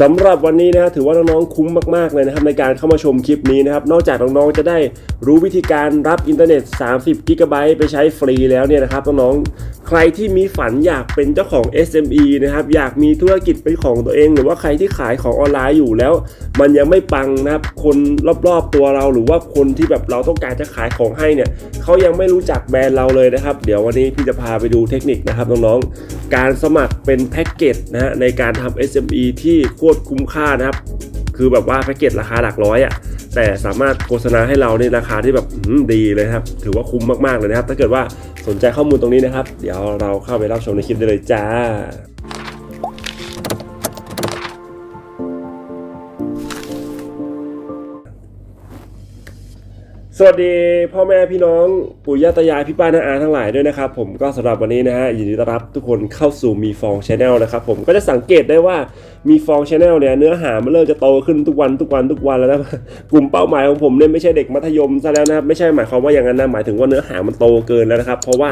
สำหรับวันนี้นะครับถือว่าน้องๆคุ้มมากๆเลยนะครับในการเข้ามาชมคลิปนี้นะครับนอกจากน้องๆจะได้รู้วิธีการรับอินเทอร์เน็ต 30 g b ไปใช้ฟรีแล้วเนี่ยนะครับน้องๆใครที่มีฝันอยากเป็นเจ้าของ SME นะครับอยากมีธุรกิจเป็นของตัวเอง หรือว่าใครที่ขายของออนไลน์อยู่แล้ว มันยังไม่ปังนะครับคนรอบๆตัวเราหรือว่าคนที่แบบเราต้องการจะขายของให้เนี่ยเขายังไม่รู้จักแบรนด์เราเลยนะครับเดี๋ยววันนี้พี่จะพาไปดูเทคนิคนะครับน้องๆการสมัครเป็นแพ็กเกจนะฮะในการทำ SME ที่ตรคุ้มค่านะครับ คือแบบว่าแพ็กเกจราคาหลักร้อยอะ่ะแต่สามารถโฆษณาให้เราในราคาที่แบบดีเลยครับ ถือว่าคุ้มมากๆเลยนะครับ ถ้าเกิดว่าสนใจข้อมูลตรงนี้นะครับ เดี๋ยวเราเข้าไปรับชมในคลิปได้เลยจ้า วัสดีพ่อแม่พี่น้องปู่ย่าตายายพี่ป้าน้าอาทั้งหลายด้วยนะครับ ผมก็สำหรับวันนี้นะฮะยินดีต้อนรับทุกคนเข้าสู่มีฟองชาแนลนะครับผมก็จะสังเกตได้ว่ามีฟองชาแนลเนี่ยเนื้อหามันเริ่มจะโตขึ้นทุกวันทุกวันทุกวันแล้วนะกลุ่มเป้าหมายของผมเนี่ยไม่ใช่เด็กมัธยมซะแล้วนะครับไม่ใช่หมายความว่าอย่างนั้นนะหมายถึงว่าเนื้อหามันโตเกินแล้วนะครับ เพราะว่า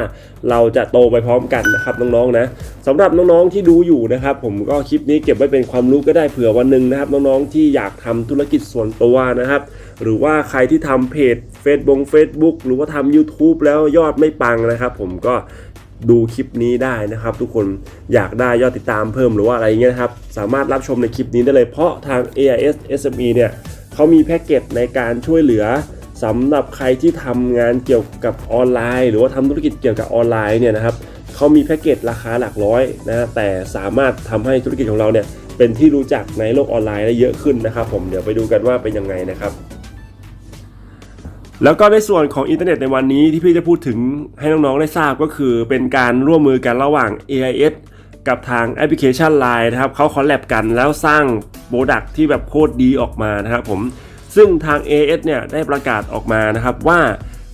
เราจะโตไปพร้อมกันนะครับน้องๆนะสำหรับน้องๆที่ดูอยู่นะครับ ผมก็คลิปนี้เก็บไว้เป็นความรู้ก็ได้เผื่อวันหนึ่งนะครับน้องๆที่อยากทำธุรกิจส่วนตัวนะครับ หรือว่าใครที่ทำเพจเฟซบุ๊กเฟซบุ๊กหรือว่าทำ YouTube แล้วยอดไม่ปังนะครับผมก็ดูคลิปนี้ได้นะครับ ทุกคนอยากได้ยอดติดตามเพิ่มหรือว่าอะไรเงี้ยนะครับ สามารถรับชมในคลิปนี้ได้เลย เพราะทาง AIS SME เนี่ยเขามีแพ็กเกจในการช่วยเหลือสำหรับใครที่ทำงานเกี่ยวกับออนไลน์ หรือว่าทำธุรกิจเกี่ยวกับออนไลน์เนี่ยนะครับเขามีแพ็กเกจราคาหลักร้อยนะแต่สามารถทำให้ธุรกิจของเราเนี่ยเป็นที่รู้จักในโลกออนไลน์ได้เยอะขึ้นนะครับ ผมเดี๋ยวไปดูกันว่าเป็นยังไงนะครับ แล้วก็ในส่วนของอินเทอร์เน็ตในวันนี้ที่พี่จะพูดถึงให้น้องๆได้ทราบก็คือ เป็นการร่วมมือกันระหว่าง AIS กับทางแอปพลิเคชัน Line นะครับเขาคอลแลบกันแล้วสร้างโปรดักที่แบบโคตรดีออกมานะครับผมซึ่งทาง AIS เนี่ยได้ประกาศออกมานะครับว่า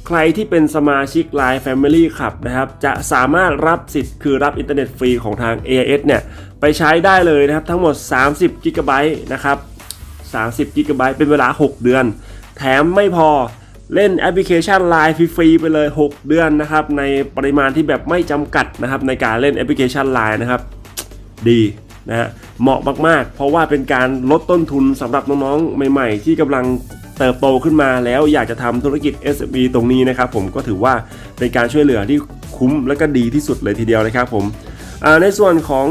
ใครที่เป็นสมาชิก Line Family ครับนะครับจะสามารถรับสิทธิ์คือรับอินเทอร์เน็ตฟรีของทาง AIS เนี่ยไปใช้ได้เลยนะครับทั้งหมด 30 g b นะครับ 30 g b เป็นเวลา 6 เดือน แถมไม่พอ เล่นแอปพลิเคชัน Line ฟรีๆไปเลย 6 เดือนนะครับ ในปริมาณที่แบบไม่จำกัดนะครับ ในการเล่นแอปพลิเคชัน Line นะครับ ดีนะฮะเหมาะมากๆ เพราะว่าเป็นการลดต้นทุนสำหรับน้องๆ ใหม่ๆ ที่กำลังเติบโตขึ้นมาแล้วอยากจะทำธุรกิจ SME ตรงนี้นะครับผมก็ถือว่าเป็นการช่วยเหลือที่คุ้มและก็ดีที่สุดเลยทีเดียวนะครับผมในส่วนของ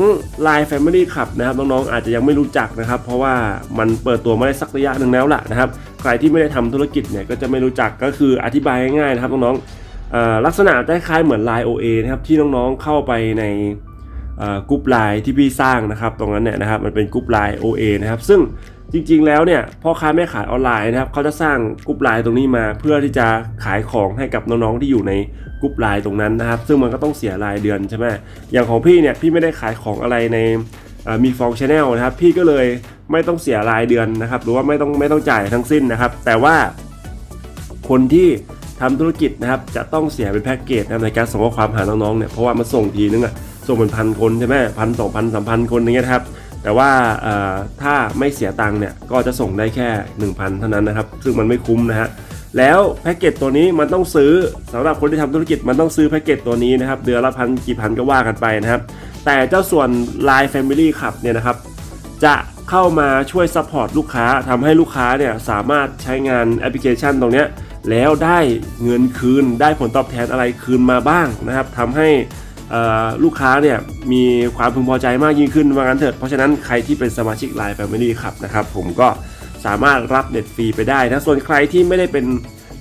Line Family Club นะครับน้องๆอาจจะยังไม่รู้จักนะครับ เพราะว่ามันเปิดตัวมาได้สักระยะหนึ่งแล้วล่ะนะครับ ใครที่ไม่ได้ทำธุรกิจเนี่ยก็จะไม่รู้จักก็คืออธิบายง่ายๆนะครับน้องๆลักษณะคล้ายๆเหมือน Line OA นะครับที่น้องๆเข้าไปในกลุ่มไลน์ที่พี่สร้างนะครับ ตรงนั้นเนี่ยนะครับมันเป็นกลุ่มไลน์ OA นะครับ ซึ่งจริง ๆ แล้วเนี่ยพ่อค้าแม่ขายออนไลน์นะครับเขาจะสร้างกลุ่มไลน์ตรงนี้มา เพื่อที่จะขายของให้กับน้องๆที่อยู่ในกลุ่มไลน์ตรงนั้นนะครับ ซึ่งมันก็ต้องเสียรายเดือนใช่ไหมอย่างของพี่เนี่ยพี่ไม่ได้ขายของอะไรในมีฟองชาแนลนะครับ พี่ก็เลย ไม่ต้องเสียรายเดือนนะครับ หรือว่าไม่ต้องไม่ต้องจ่ายทั้งสิ้นนะครับ แต่ว่าคนที่ทำธุรกิจนะครับ จะต้องเสียเป็นแพ็กเกจนะในการส่งข้อความหาน้องๆเนี่ยเพราะว่ามันส่งทีนึงอะส่งเป็นพันคนใช่ไหมพันสองพันสามพันคนอย่างเงี้ยนะครับ แต่ว่าถ้าไม่เสียตังค์เนี่ยก็จะส่งได้แค่ 1,000 เท่านั้นนะครับ ซึ่งมันไม่คุ้มนะฮะแล้วแพ็กเกจตัวนี้มันต้องซื้อสำหรับคนที่ทำธุรกิจมันต้องซื้อแพ็กเกจตัวนี้นะครับเดือนละพันกี่พันก็ว่ากันไปนะครับ แต่เจ้าส่วน Line Family ขับเนี่ยนะครับ จะ เข้ามาช่วยซัพพอร์ตลูกค้าทำให้ลูกค้าเนี่ยสามารถใช้งานแอปพลิเคชันตรงนี้แล้วได้เงินคืนได้ผลตอบแทนอะไรคืนมาบ้างนะครับทำให้ลูกค้าเนี่ยมีความพึงพอใจมากยิ่งขึ้นว่างั้นเถิดเพราะฉะนั้นใครที่เป็นสมาชิก Line Family ครับนะครับผมก็สามารถรับเน็ตฟรีไปได้นะส่วนใครที่ไม่ได้เป็น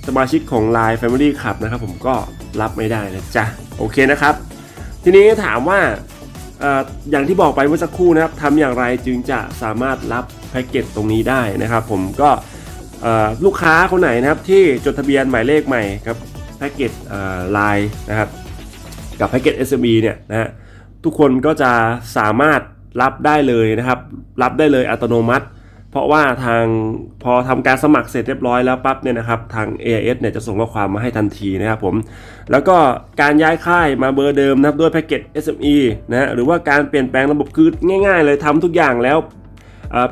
สมาชิกของ Line Family ครับนะครับผมก็รับไม่ได้นะจ๊ะโอเคนะครับ ทีนี้ถามว่า อย่างที่บอกไปเมื่อสักครู่นะครับทำอย่างไรจึงจะสามารถรับแพ็กเกจตรงนี้ได้นะครับ ผมก็ลูกค้าคนไหนนะครับที่จดทะเบียนหมายเลขใหม่ครับแพ็กเกจไลน์นะครับกับแพ็กเกจ SME เนี่ยนะฮะทุกคนก็จะสามารถรับได้เลยนะครับ รับได้เลยอัตโนมัติ เพราะว่าทางพอทำการสมัครเสร็จเรียบร้อยแล้วปั๊บเนี่ยนะครับทาง AIS เนี่ยจะส่งข้อความมาให้ทันทีนะครับผม แล้วก็การย้ายค่ายมาเบอร์เดิมนะครับด้วยแพ็กเกจ SME นะฮะหรือว่าการเปลี่ยนแปลงระบบคือง่าย ๆ เลยทำทุกอย่างแล้ว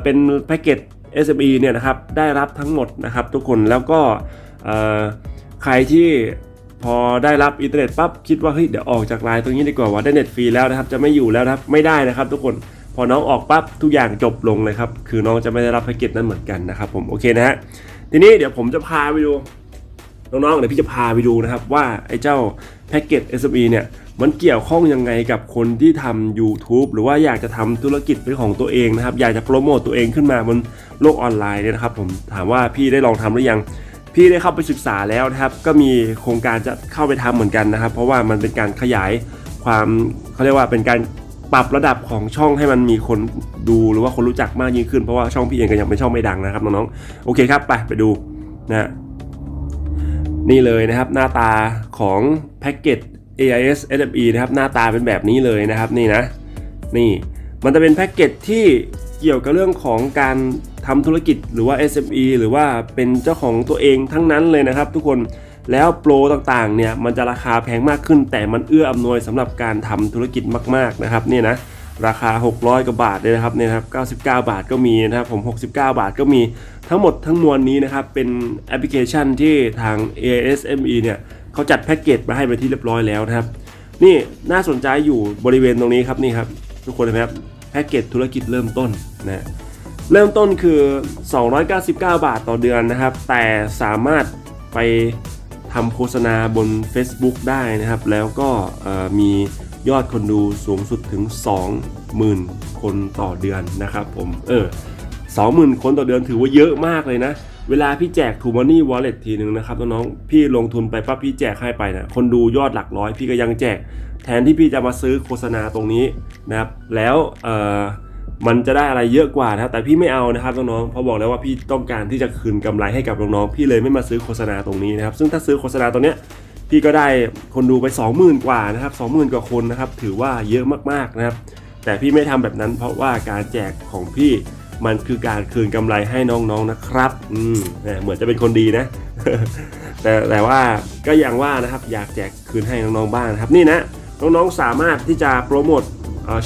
เป็นแพ็กเกจ SME เนี่ยนะครับได้รับทั้งหมดนะครับทุกคนแล้วก็ใครที่พอได้รับอินเทอร์เน็ตปั๊บคิดว่าเฮ้ยเดี๋ยวออกจากไลน์ตรงนี้ดีกว่าว่าได้เน็ตฟรีแล้วนะครับจะไม่อยู่แล้วนะครับไม่ได้นะครับทุกคน พอน้องออกปั๊บทุกอย่างจบลงเลยครับ คือน้องจะไม่ได้รับแพ็กเกจนั้นเหมือนกันนะครับผมโอเคนะฮะทีนี้เดี๋ยวผมจะพาไปดูน้องๆเดี๋ยวพี่จะพาไปดูนะครับว่าไอ้เจ้าแพ็กเกจ SME เนี่ยมันเกี่ยวข้องยังไงกับคนที่ทำ YouTube หรือว่าอยากจะทำธุรกิจเป็นของตัวเองนะครับ อยากจะโปรโมตตัวเองขึ้นมาบนโลกออนไลน์เนี่ยนะครับ ผมถามว่าพี่ได้ลองทำหรือยัง พี่ได้เข้าไปศึกษาแล้วนะครับ ก็มีโครงการจะเข้าไปทำเหมือนกันนะครับ เพราะว่ามันเป็นการขยายความเขาเรียกว่าเป็นการ ปรับระดับของช่องให้มันมีคนดูหรือว่าคนรู้จักมากยิ่งขึ้นเพราะว่าช่องพี่เองก็ยังเป็นช่องไม่ดังนะครับน้องๆโอเคครับไปไปดูนะนี่เลยนะครับหน้าตาของแพ็กเกจ AIS SME นะครับหน้าตาเป็นแบบนี้เลยนะครับนี่นะนี่มันจะเป็นแพ็กเกจที่เกี่ยวกับเรื่องของการทำธุรกิจหรือว่า SME หรือว่าเป็นเจ้าของตัวเองทั้งนั้นเลยนะครับ ทุกคน แล้วโปรต่างๆเนี่ยมันจะราคาแพงมากขึ้น แต่มันเอื้ออำนวยสำหรับการทำธุรกิจมาก ๆนะครับเนี่ยนะราคา 600กว่าบาทเลยนะครับเนี่ยครับ99 บาทก็มีนะครับผม 69 บาทก็มีทั้งหมดทั้งมวลนี้นะครับเป็นแอปพลิเคชันที่ทาง ASME เนี่ยเขาจัดแพ็กเกจมาให้ไปนที่เรียบร้อยแล้วนะครับนี่น่าสนใจอยู่บริเวณตรงนี้ครับนี่ครับทุกคนเห็นไหมครับแพ็กเกจธุรกิจเริ่มต้นนะเริ่มต้นคือ 299 บาทต่อเดือนนะครับ แต่สามารถไป ทำโฆษณาบน Facebook ได้นะครับ แล้วก็มียอดคนดูสูงสุดถึง 20,000 คนต่อเดือนนะครับผมเออ20,000 คนต่อเดือนถือว่าเยอะมากเลยนะ เวลาพี่แจก t ูมันนี่วอลเล็ตทีหนึ่งนะครับน้องๆพี่ลงทุนไปปั๊บพี่แจกให้ไปนะคนดูยอดหลักร้อยพี่ก็ยังแจก แทนที่พี่จะมาซื้อโฆษณาตรงนี้นะครับแล้วเอ่อ มันจะได้อะไรเยอะกว่านะครับแต่พี่ไม่เอานะครับน้องๆเพราะบอกแล้วว่าพี่ต้องการที่จะคืนกำไรให้กับน้องๆพี่เลยไม่มาซื้อโฆษณาตรงนี้นะครับ ซึ่งถ้าซื้อโฆษณาตรงเนี้ยพี่ก็ได้คนดูไป 20,000 กว่านะครับ20,000 กว่าคนนะครับ ถือว่าเยอะมากๆนะครับ แต่พี่ไม่ทำแบบนั้น เพราะว่าการแจกของพี่มันคือการคืนกำไรให้น้องๆนะครับ อืมแหมเหมือนจะเป็นคนดีนะ แต่แต่ว่าก็อย่างว่านะครับ อยากแจกคืนให้น้องๆบ้างนะครับ นี่นะน้องๆสามารถที่จะโปรโมท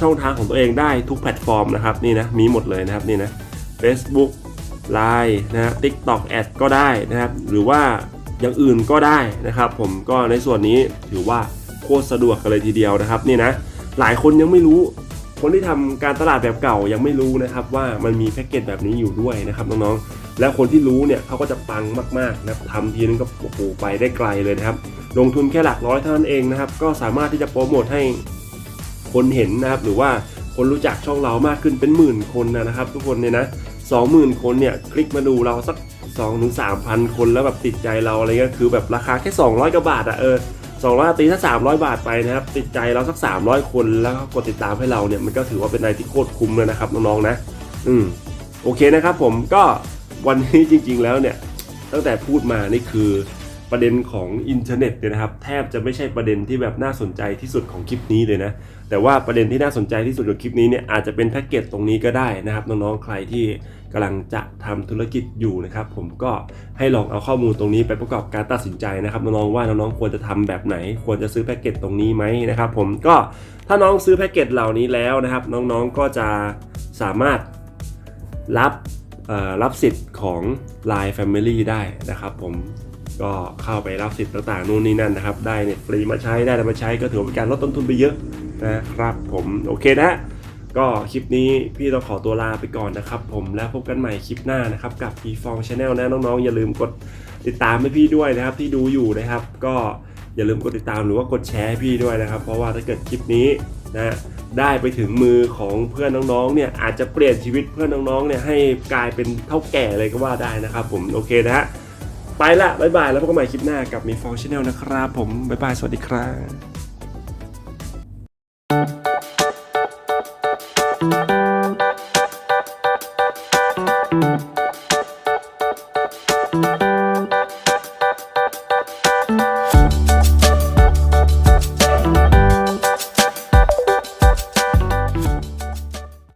ช่องทางของตัวเองได้ทุกแพลตฟอร์มนะครับนี่นะมีหมดเลยนะครับนี่นะ Facebook Line นะฮะ TikTok Ad ก็ได้นะครับหรือว่าอย่างอื่นก็ได้นะครับ ผมก็ในส่วนนี้ถือว่าโคตรสะดวกกันเลยทีเดียวนะครับนี่นะหลายคนยังไม่รู้ คนที่ทำการตลาดแบบเก่ายังไม่รู้นะครับ ว่ามันมีแพ็กเกจแบบนี้อยู่ด้วยนะครับน้องๆแล้วคนที่รู้เนี่ยเขาก็จะปังมากๆนะครับทำทีนึงก็โอ้โหไปได้ไกลเลยนะครับ ลงทุนแค่หลักร้อยเท่านั้นเองนะครับ ก็สามารถที่จะโปรโมทให้ คนเห็นนะครับ หรือว่าคนรู้จักช่องเรามากขึ้นเป็นหมื่นคนนะครับ ทุกคนเนี่ยนะสองหมื่นคนเนี่ยคลิกมาดูเราสัก2องถึงสามพันคนแล้วแบบติดใจเราอะไรเงี้ยคือแบบราคาแค่ 200กว่าบาทอะเออสองร้อยตีถ้า300บาทไปนะครับ ติดใจเราสัก300คนแล้วก็กดติดตามให้เราเนี่ยมันก็ถือว่าเป็นอะไรที่โคตรคุ้มเลยนะครับน้องๆนะ อืมโอเคนะครับ ผมก็วันนี้จริง ๆ แล้วเนี่ย ตั้งแต่พูดมานี่คือประเด็นของอินเทอร์เน็ตเนี่ยนะครับ แทบจะไม่ใช่ประเด็นที่แบบน่าสนใจที่สุดของคลิปนี้เลยนะ แต่ว่าประเด็นที่น่าสนใจที่สุดของคลิปนี้เนี่ยอาจจะเป็นแพ็กเกจตรงนี้ก็ได้นะครับน้องๆใครที่กำลังจะทำธุรกิจอยู่นะครับ ผมก็ให้ลองเอาข้อมูลตรงนี้ไปประกอบการตัดสินใจนะครับน้องๆว่าน้องๆควรจะทำแบบไหน ควรจะซื้อแพ็กเกจตรงนี้ไหมนะครับผมก็ถ้าน้องซื้อแพ็กเกจเหล่านี้แล้วนะครับ น้องๆก็จะสามารถรับเอ่อรับสิทธิ์ของ Line Family ได้นะครับผมก็เข้าไปรับสิทธิ์ต่างๆนู่นนี่นั่นนะครับ ได้เน็ตฟรีมาใช้ได้อะไรมาใช้ก็ถือว่าเป็นการลดต้นทุนไปเยอะ นะครับผมโอเคนะก็คลิปนี้พี่ต้องขอตัวลาไปก่อนนะครับผมแล้วพบกันใหม่คลิปหน้านะครับกับ e f o n Channel นะน้องๆ อย่าลืมกดติดตามให้พี่ด้วยนะครับที่ดูอยู่นะครับ ก็อย่าลืมกดติดตามหรือว่ากดแชร์ให้พี่ด้วยนะครับ เพราะว่าถ้าเกิดคลิปนี้นะได้ไปถึงมือของเพื่อนน้องๆเนี่ยอาจจะเปลี่ยนชีวิตเพื่อนน้องๆเนี่ยให้กลายเป็นเท่าแก่เลยก็ว่าได้นะครับ ผมโอเคนะฮะไปละบ๊ายบายแล้วพบกันใหม่คลิปหน้ากับมีฟองชาแนลนะครับ ผมบ๊ายบายสวัสดีครับ